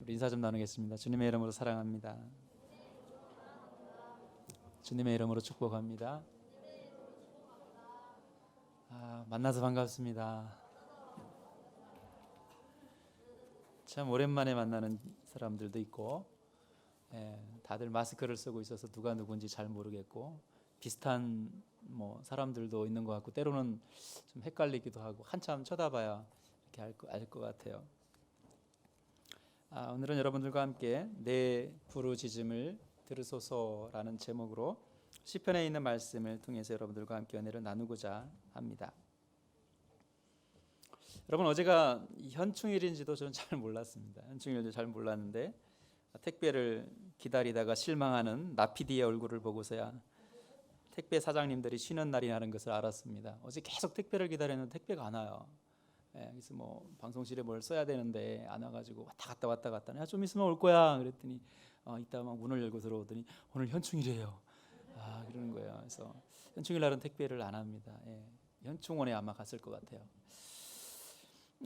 우리 인사 좀 나누겠습니다. 주님의 이름으로 사랑합니다. 주님의 이름으로 축복합니다. 아, 만나서 반갑습니다. 참 오랜만에 만나는 사람들도 있고, 예, 다들 마스크를 쓰고 있어서 누가 누군지 잘 모르겠고 비슷한 뭐 사람들도 있는 것 같고 때로는 좀 헷갈리기도 하고 한참 쳐다봐야 이렇게 알것 같아요. 아, 오늘은 여러분들과 함께 내 부르짖음을 들으소서라는 제목으로 시편에 있는 말씀을 통해서 여러분들과 함께 은혜를 나누고자 합니다. 여러분 어제가 현충일인지도 저는 잘 몰랐습니다. 현충일도 잘 몰랐는데 택배를 기다리다가 실망하는 나피디의 얼굴을 보고서야 택배 사장님들이 쉬는 날이라는 것을 알았습니다. 어제 계속 택배를 기다렸는데 택배가 안 와요. 예, 그래서 뭐 방송실에 뭘 써야 되는데 안 와가지고 왔다 갔다 왔다 갔다. 야 좀 있으면 올 거야. 그랬더니 어, 이따 막 문을 열고 들어오더니 오늘 현충일이에요. 아 그러는 거예요. 그래서 현충일 날은 택배를 안 합니다. 예, 현충원에 아마 갔을 것 같아요.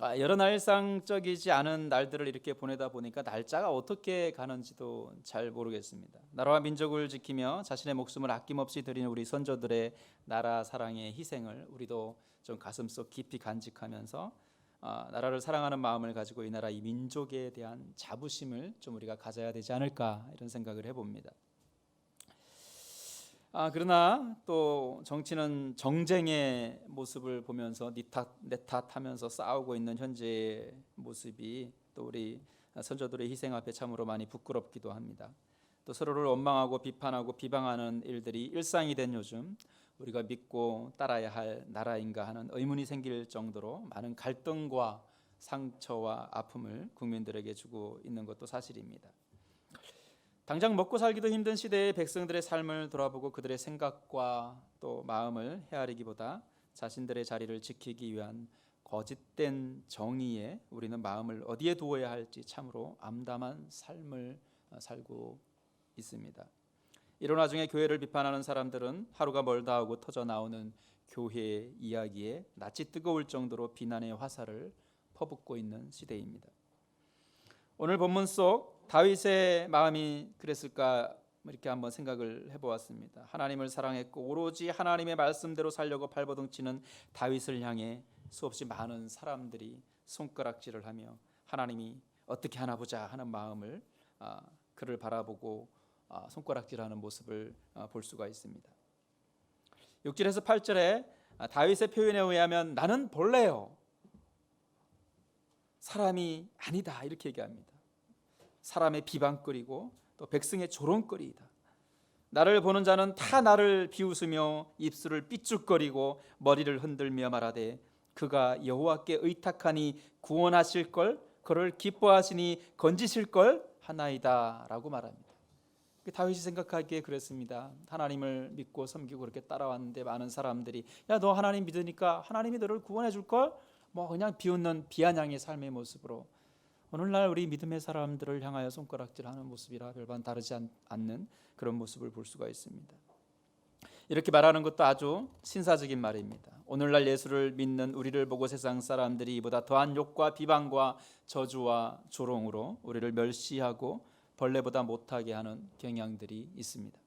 아, 여러 날상적이지 않은 날들을 이렇게 보내다 보니까 날짜가 어떻게 가는지도 잘 모르겠습니다. 나라와 민족을 지키며 자신의 목숨을 아낌없이 드리는 우리 선조들의 나라 사랑의 희생을 우리도 좀 가슴 속 깊이 간직하면서 아, 나라를 사랑하는 마음을 가지고 이 나라 이 민족에 대한 자부심을 좀 우리가 가져야 되지 않을까 이런 생각을 해봅니다. 아 그러나 또 정치는 정쟁의 모습을 보면서 니탓내 탓 하면서 싸우고 있는 현재의 모습이 또 우리 선조들의 희생 앞에 참으로 많이 부끄럽기도 합니다. 또 서로를 원망하고 비판하고 비방하는 일들이 일상이 된 요즘 우리가 믿고 따라야 할 나라인가 하는 의문이 생길 정도로 많은 갈등과 상처와 아픔을 국민들에게 주고 있는 것도 사실입니다. 당장 먹고 살기도 힘든 시대의 백성들의 삶을 돌아보고 그들의 생각과 또 마음을 헤아리기보다 자신들의 자리를 지키기 위한 거짓된 정의에 우리는 마음을 어디에 두어야 할지 참으로 암담한 삶을 살고 있습니다. 이런 와중에 교회를 비판하는 사람들은 하루가 멀다 하고 터져 나오는 교회 이야기에 낯이 뜨거울 정도로 비난의 화살을 퍼붓고 있는 시대입니다. 오늘 본문 속 다윗의 마음이 그랬을까 이렇게 한번 생각을 해보았습니다. 하나님을 사랑했고 오로지 하나님의 말씀대로 살려고 발버둥치는 다윗을 향해 수없이 많은 사람들이 손가락질을 하며 하나님이 어떻게 하나 보자 하는 마음을 아, 그를 바라보고 아, 손가락질하는 모습을 아, 볼 수가 있습니다. 6절에서 8절에 다윗의 표현에 의하면 나는 본래요 사람이 아니다 이렇게 얘기합니다. 사람의 비방거리고 또 백성의 조롱거리이다. 나를 보는 자는 다 나를 비웃으며 입술을 삐죽거리고 머리를 흔들며 말하되 그가 여호와께 의탁하니 구원하실 걸 그를 기뻐하시니 건지실 걸 하나이다라고 말합니다. 다윗이 생각하기에 그랬습니다. 하나님을 믿고 섬기고 그렇게 따라왔는데 많은 사람들이 야 너 하나님 믿으니까 하나님이 너를 구원해 줄 걸? 뭐 그냥 비웃는 비아냥의 삶의 모습으로 오늘날 우리 믿음의 사람들을 향하여 손가락질하는 모습이라 별반 다르지 않는 그런 모습을 볼 수가 있습니다. 이렇게 말하는 것도 아주 신사적인 말입니다. 오늘날 예수를 믿는 우리를 보고 세상 사람들이 이보다 더한 욕과 비방과 저주와 조롱으로 우리를 멸시하고 벌레보다 못하게 하는 경향들이 있습니다.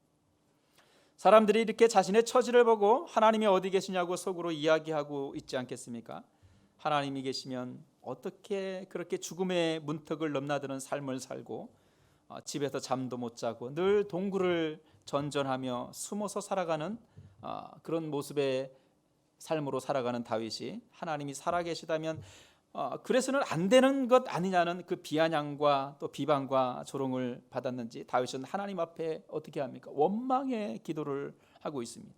사람들이 이렇게 자신의 처지를 보고 하나님이 어디 계시냐고 속으로 이야기하고 있지 않겠습니까? 하나님이 계시면 어떻게 그렇게 죽음의 문턱을 넘나드는 삶을 살고 어, 집에서 잠도 못 자고 늘 동굴을 전전하며 숨어서 살아가는 어, 그런 모습의 삶으로 살아가는 다윗이 하나님이 살아계시다면 어, 그래서는 안 되는 것 아니냐는 그 비아냥과 또 비방과 조롱을 받았는지 다윗은 하나님 앞에 어떻게 합니까? 원망의 기도를 하고 있습니다.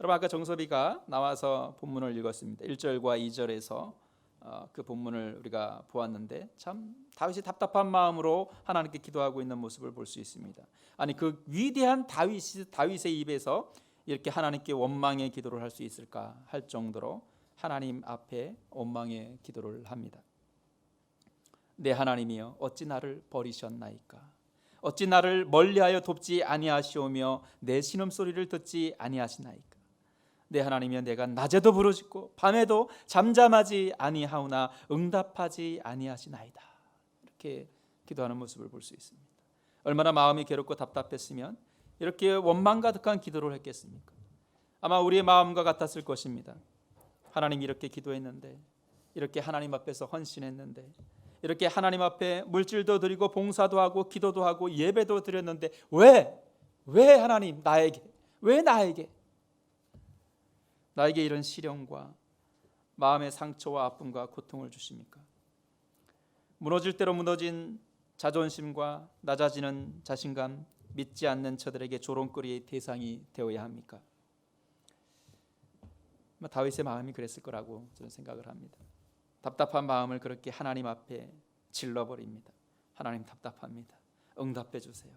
여러분 아까 정섭이가 나와서 본문을 읽었습니다. 1절과 2절에서 어, 그 본문을 우리가 보았는데 참 다윗이 답답한 마음으로 하나님께 기도하고 있는 모습을 볼 수 있습니다. 아니 그 위대한 다윗 다윗의 입에서 이렇게 하나님께 원망의 기도를 할 수 있을까 할 정도로 하나님 앞에 원망의 기도를 합니다. 내 하나님이여 어찌 나를 버리셨나이까 어찌 나를 멀리하여 돕지 아니하시오며 내 신음 소리를 듣지 아니하시나이까 내 하나님이여 내가 낮에도 부르짖고 밤에도 잠잠하지 아니하오나 응답하지 아니하시나이다 이렇게 기도하는 모습을 볼 수 있습니다. 얼마나 마음이 괴롭고 답답했으면 이렇게 원망 가득한 기도를 했겠습니까? 아마 우리의 마음과 같았을 것입니다. 하나님 이렇게 기도했는데 이렇게 하나님 앞에서 헌신했는데 이렇게 하나님 앞에 물질도 드리고 봉사도 하고 기도도 하고 예배도 드렸는데 왜? 왜 하나님 나에게? 왜 나에게? 나에게 이런 시련과 마음의 상처와 아픔과 고통을 주십니까? 무너질 대로 무너진 자존심과 낮아지는 자신감, 믿지 않는 저들에게 조롱거리의 대상이 되어야 합니까? 다윗의 마음이 그랬을 거라고 저는 생각을 합니다. 답답한 마음을 그렇게 하나님 앞에 질러버립니다. 하나님 답답합니다. 응답해 주세요.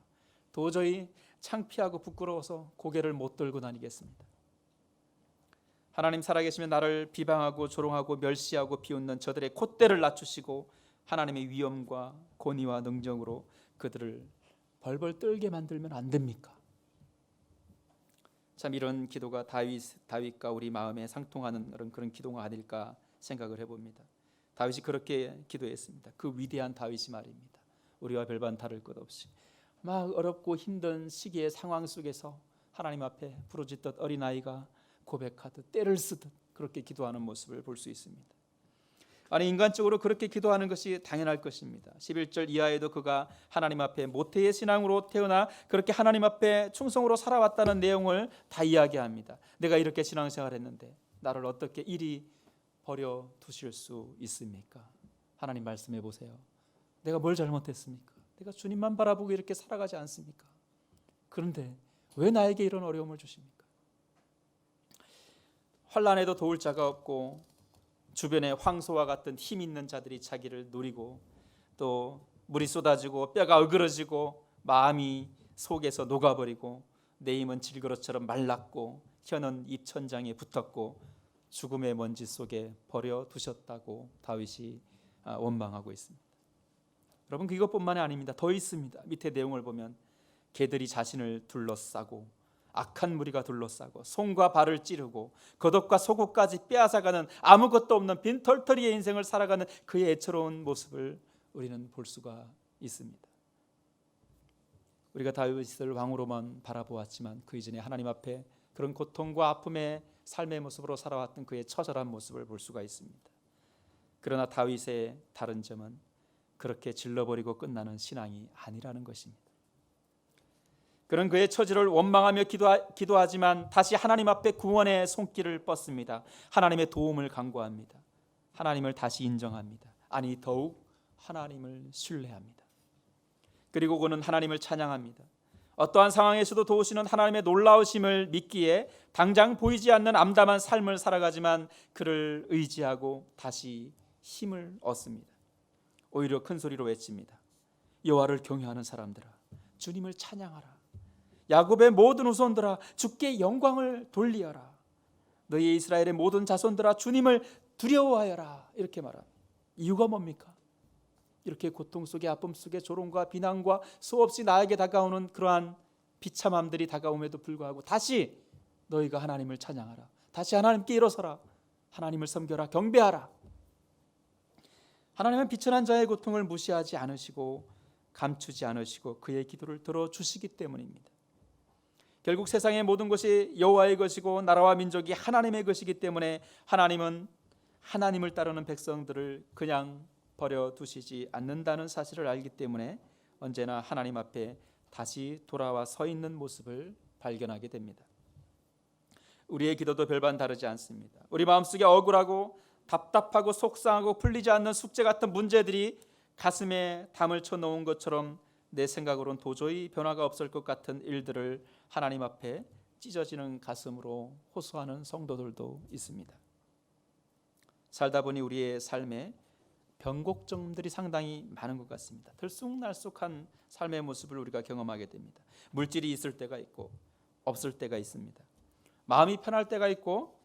도저히 창피하고 부끄러워서 고개를 못 들고 다니겠습니다. 하나님 살아계시면 나를 비방하고 조롱하고 멸시하고 비웃는 저들의 콧대를 낮추시고 하나님의 위엄과 권위와 능정으로 그들을 벌벌 떨게 만들면 안 됩니까? 참 이런 기도가 다윗 다윗과 우리 마음에 상통하는 그런 그런 기도가 아닐까 생각을 해봅니다. 다윗이 그렇게 기도했습니다. 그 위대한 다윗이 말입니다. 우리와 별반 다를 것 없이 막 어렵고 힘든 시기의 상황 속에서 하나님 앞에 부르짖듯 어린 아이가 고백하듯 때를 쓰듯 그렇게 기도하는 모습을 볼 수 있습니다. 아니 인간적으로 그렇게 기도하는 것이 당연할 것입니다. 11절 이하에도 그가 하나님 앞에 모태의 신앙으로 태어나 그렇게 하나님 앞에 충성으로 살아왔다는 내용을 다 이야기합니다. 내가 이렇게 신앙생활 했는데 나를 어떻게 이리 버려 두실 수 있습니까? 하나님 말씀해 보세요. 내가 뭘 잘못했습니까? 내가 주님만 바라보고 이렇게 살아가지 않습니까? 그런데 왜 나에게 이런 어려움을 주십니까? 환란에도 도울 자가 없고 주변에 황소와 같은 힘 있는 자들이 자기를 노리고 또 물이 쏟아지고 뼈가 어그러지고 마음이 속에서 녹아버리고 내 힘은 질그릇처럼 말랐고 혀는 입천장에 붙었고 죽음의 먼지 속에 버려 두셨다고 다윗이 아, 원망하고 있습니다. 여러분 그것뿐만이 아닙니다. 더 있습니다. 밑에 내용을 보면 개들이 자신을 둘러싸고 악한 무리가 둘러싸고 손과 발을 찌르고 겉옷과 속옷까지 빼앗아가는 아무것도 없는 빈털터리의 인생을 살아가는 그의 애처로운 모습을 우리는 볼 수가 있습니다. 우리가 다윗을 왕으로만 바라보았지만 그 이전에 하나님 앞에 그런 고통과 아픔의 삶의 모습으로 살아왔던 그의 처절한 모습을 볼 수가 있습니다. 그러나 다윗의 다른 점은 그렇게 질러버리고 끝나는 신앙이 아니라는 것입니다. 그런 그의 처지를 원망하며 기도하, 기도하 지만 다시 하나님 앞에 구원의 손길을 뻗습니다. 하나님의 도움을 간구합니다. 하나님을 다시 인정합니다. 아니 더욱 하나님을 신뢰합니다. 그리고 그는 하나님을 찬양합니다. 어떠한 상황에서도 도우시는 하나님의 놀라우심을 믿기에 당장 보이지 않는 암담한 삶을 살아가지만 그를 의지하고 다시 힘을 얻습니다. 오히려 큰 소리로 외칩니다. 여호와를 경외하는 사람들아 주님을 찬양하라. 야곱의 모든 후손들아 주께 영광을 돌리어라. 너희 이스라엘의 모든 자손들아 주님을 두려워하여라. 이렇게 말합니다. 이유가 뭡니까? 이렇게 고통 속에 아픔 속에 조롱과 비난과 수없이 나에게 다가오는 그러한 비참함들이 다가옴에도 불구하고 다시 너희가 하나님을 찬양하라. 다시 하나님께 일어서라. 하나님을 섬겨라. 경배하라. 하나님은 비천한 자의 고통을 무시하지 않으시고 감추지 않으시고 그의 기도를 들어 주시기 때문입니다. 결국 세상의 모든 것이 여호와의 것이고 나라와 민족이 하나님의 것이기 때문에 하나님은 하나님을 따르는 백성들을 그냥 버려 두시지 않는다는 사실을 알기 때문에 언제나 하나님 앞에 다시 돌아와 서 있는 모습을 발견하게 됩니다. 우리의 기도도 별반 다르지 않습니다. 우리 마음속에 억울하고 답답하고 속상하고 풀리지 않는 숙제 같은 문제들이 가슴에 담을 쳐 놓은 것처럼 내 생각으로는 도저히 변화가 없을 것 같은 일들을 하나님 앞에 찢어지는 가슴으로 호소하는 성도들도 있습니다. 살다 보니 우리의 삶에 변곡점들이 상당히 많은 것 같습니다. 들쑥날쑥한 삶의 모습을 우리가 경험하게 됩니다. 물질이 있을 때가 있고 없을 때가 있습니다. 마음이 편할 때가 있고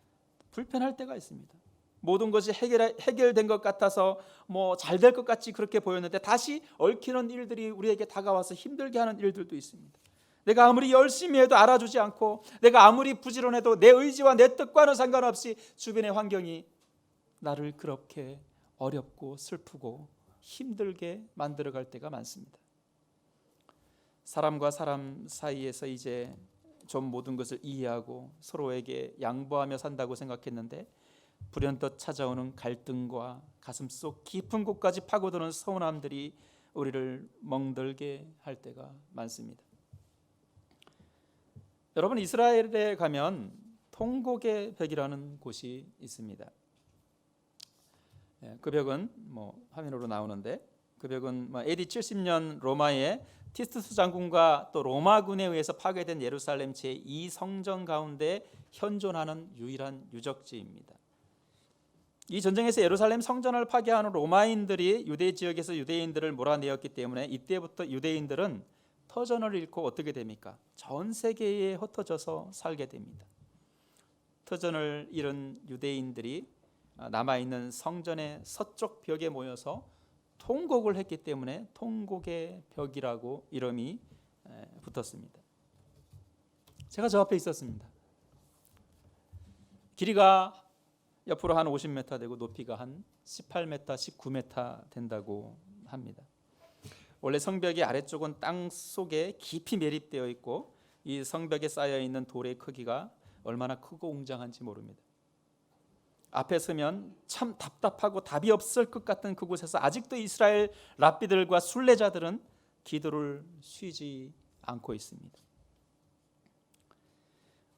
불편할 때가 있습니다. 모든 것이 해결, 해결된 것 같아서 뭐 잘 될 것 같이 그렇게 보였는데 다시 얽히는 일들이 우리에게 다가와서 힘들게 하는 일들도 있습니다. 내가 아무리 열심히 해도 알아주지 않고 내가 아무리 부지런해도 내 의지와 내 뜻과는 상관없이 주변의 환경이 나를 그렇게 어렵고 슬프고 힘들게 만들어 갈 때가 많습니다. 사람과 사람 사이에서 이제 좀 모든 것을 이해하고 서로에게 양보하며 산다고 생각했는데 불현듯 찾아오는 갈등과 가슴 속 깊은 곳까지 파고드는 서운함들이 우리를 멍들게 할 때가 많습니다. 여러분 이스라엘에 가면 통곡의 벽이라는 곳이 있습니다. 예, 그 벽은 뭐 화면으로 나오는데 그 벽은 뭐 AD 70년 로마의 티스투스 장군과 또 로마군에 의해서 파괴된 예루살렘 제2 성전 가운데 현존하는 유일한 유적지입니다. 이 전쟁에서 예루살렘 성전을 파괴하는 로마인들이 유대 지역에서 유대인들을 몰아내었기 때문에 이때부터 유대인들은 터전을 잃고 어떻게 됩니까? 전 세계에 흩어져서 살게 됩니다. 터전을 잃은 유대인들이 남아 있는 성전의 서쪽 벽에 모여서 통곡을 했기 때문에 통곡의 벽이라고 이름이 붙었습니다. 제가 저 앞에 있었습니다. 길이가 옆으로 한 50m 되고 높이가 한 18m, 19m 된다고 합니다. 원래 성벽의 아래쪽은 땅 속에 깊이 매립되어 있고 이 성벽에 쌓여 있는 돌의 크기가 얼마나 크고 웅장한지 모릅니다. 앞에 서면 참 답답하고 답이 없을 것 같은 그곳에서 아직도 이스라엘 랍비들과 순례자들은 기도를 쉬지 않고 있습니다.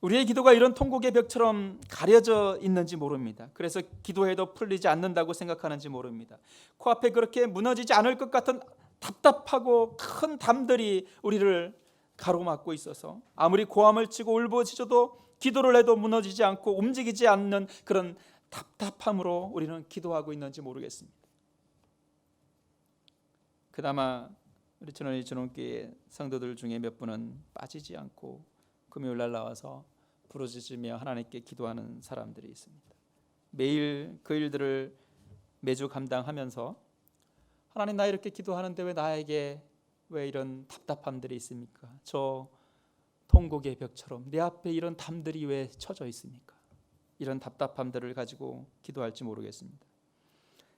우리의 기도가 이런 통곡의 벽처럼 가려져 있는지 모릅니다. 그래서 기도해도 풀리지 않는다고 생각하는지 모릅니다. 코앞에 그렇게 무너지지 않을 것 같은 답답하고 큰 담들이 우리를 가로막고 있어서 아무리 고함을 치고 울부짖어도 기도를 해도 무너지지 않고 움직이지 않는 그런 답답함으로 우리는 기도하고 있는지 모르겠습니다. 그나마 우리 천원이 전원교회 성도들 중에 몇 분은 빠지지 않고 금요일 날 나와서 부르짖으며 하나님께 기도하는 사람들이 있습니다. 매일 그 일들을 매주 감당하면서 하나님 나 이렇게 기도하는데 왜 나에게 왜 이런 답답함들이 있습니까? 저 통곡의 벽처럼 내 앞에 이런 담들이 왜 쳐져 있습니까? 이런 답답함들을 가지고 기도할지 모르겠습니다.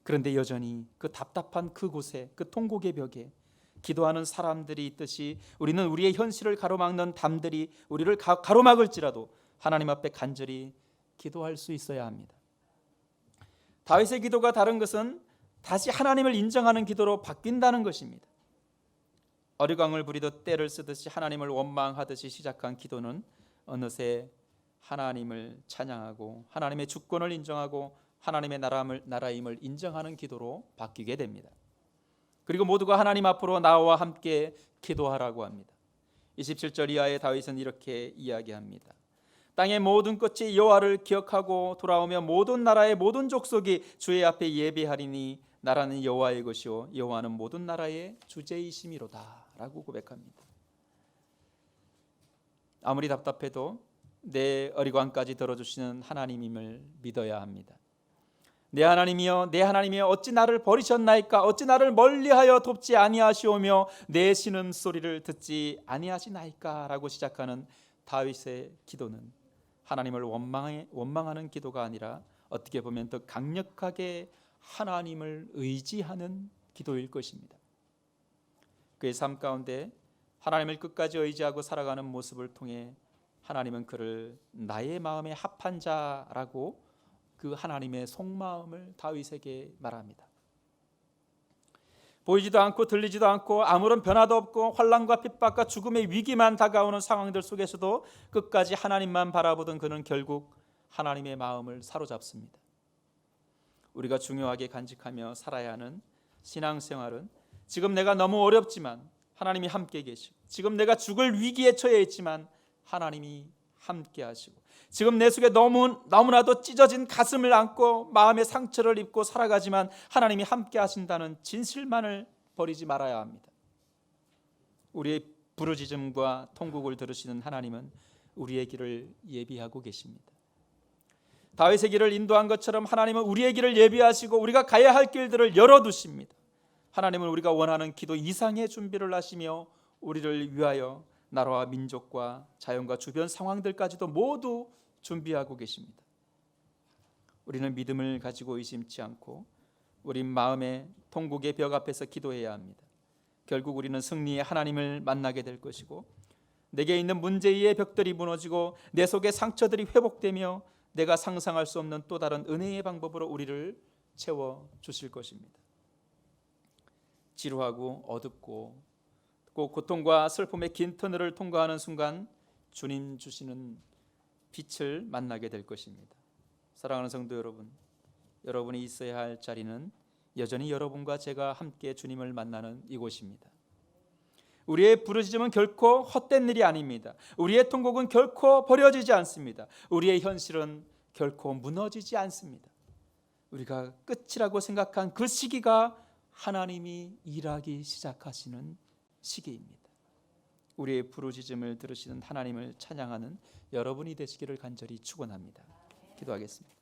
그런데 여전히 그 답답한 그곳에 그 통곡의 벽에 기도하는 사람들이 있듯이 우리는 우리의 현실을 가로막는 담들이 우리를 가로막을지라도 하나님 앞에 간절히 기도할 수 있어야 합니다. 다윗의 기도가 다른 것은 다시 하나님을 인정하는 기도로 바뀐다는 것입니다. 어리광을 부리듯 때를 쓰듯이 하나님을 원망하듯이 시작한 기도는 어느새 하나님을 찬양하고 하나님의 주권을 인정하고 하나님의 나라임을, 나라임을 인정하는 기도로 바뀌게 됩니다. 그리고 모두가 하나님 앞으로 나와 함께 기도하라고 합니다. 27절 이하의 다윗은 이렇게 이야기합니다. 땅의 모든 끝이 여호와를 기억하고 돌아오며 모든 나라의 모든 족속이 주의 앞에 예배하리니 나라는 여호와의 것이요 여호와는 모든 나라의 주제이심이로다라고 고백합니다. 아무리 답답해도 내 어리광까지 들어주시는 하나님임을 믿어야 합니다. 내 하나님이여 내 하나님이여 어찌 나를 버리셨나이까 어찌 나를 멀리하여 돕지 아니하시오며 내 신음 소리를 듣지 아니하시나이까라고 시작하는 다윗의 기도는 하나님을 원망해, 원망하는 기도가 아니라 어떻게 보면 더 강력하게 하나님을 의지하는 기도일 것입니다. 그의 삶 가운데 하나님을 끝까지 의지하고 살아가는 모습을 통해 하나님은 그를 나의 마음에 합한 자라고 그 하나님의 속마음을 다윗에게 말합니다. 보이지도 않고 들리지도 않고 아무런 변화도 없고 환란과 핍박과 죽음의 위기만 다가오는 상황들 속에서도 끝까지 하나님만 바라보던 그는 결국 하나님의 마음을 사로잡습니다. 우리가 중요하게 간직하며 살아야 하는 신앙생활은 지금 내가 너무 어렵지만 하나님이 함께 계시고 지금 내가 죽을 위기에 처해 있지만 하나님이 함께 하시고 지금 내 속에 너무 너무나도 찢어진 가슴을 안고 마음의 상처를 입고 살아가지만 하나님이 함께 하신다는 진실만을 버리지 말아야 합니다. 우리의 부르짖음과 통곡을 들으시는 하나님은 우리의 길을 예비하고 계십니다. 다윗의 길을 인도한 것처럼 하나님은 우리의 길을 예비하시고 우리가 가야 할 길들을 열어 두십니다. 하나님은 우리가 원하는 기도 이상의 준비를 하시며 우리를 위하여 나라와 민족과 자연과 주변 상황들까지도 모두 준비하고 계십니다. 우리는 믿음을 가지고 의심치 않고 우리 마음의 통곡의 벽 앞에서 기도해야 합니다. 결국 우리는 승리의 하나님을 만나게 될 것이고 내게 있는 문제의 벽들이 무너지고 내 속의 상처들이 회복되며 내가 상상할 수 없는 또 다른 은혜의 방법으로 우리를 채워 주실 것입니다. 지루하고 어둡고 꼭 고통과 슬픔의 긴 터널을 통과하는 순간 주님 주시는 빛을 만나게 될 것입니다. 사랑하는 성도 여러분, 여러분이 있어야 할 자리는 여전히 여러분과 제가 함께 주님을 만나는 이곳입니다. 우리의 부르짖음은 결코 헛된 일이 아닙니다. 우리의 통곡은 결코 버려지지 않습니다. 우리의 현실은 결코 무너지지 않습니다. 우리가 끝이라고 생각한 그 시기가 하나님이 일하기 시작하시는 시기입니다. 우리의 부르짖음을 들으시는 하나님을 찬양하는 여러분이 되시기를 간절히 축원합니다. 기도하겠습니다.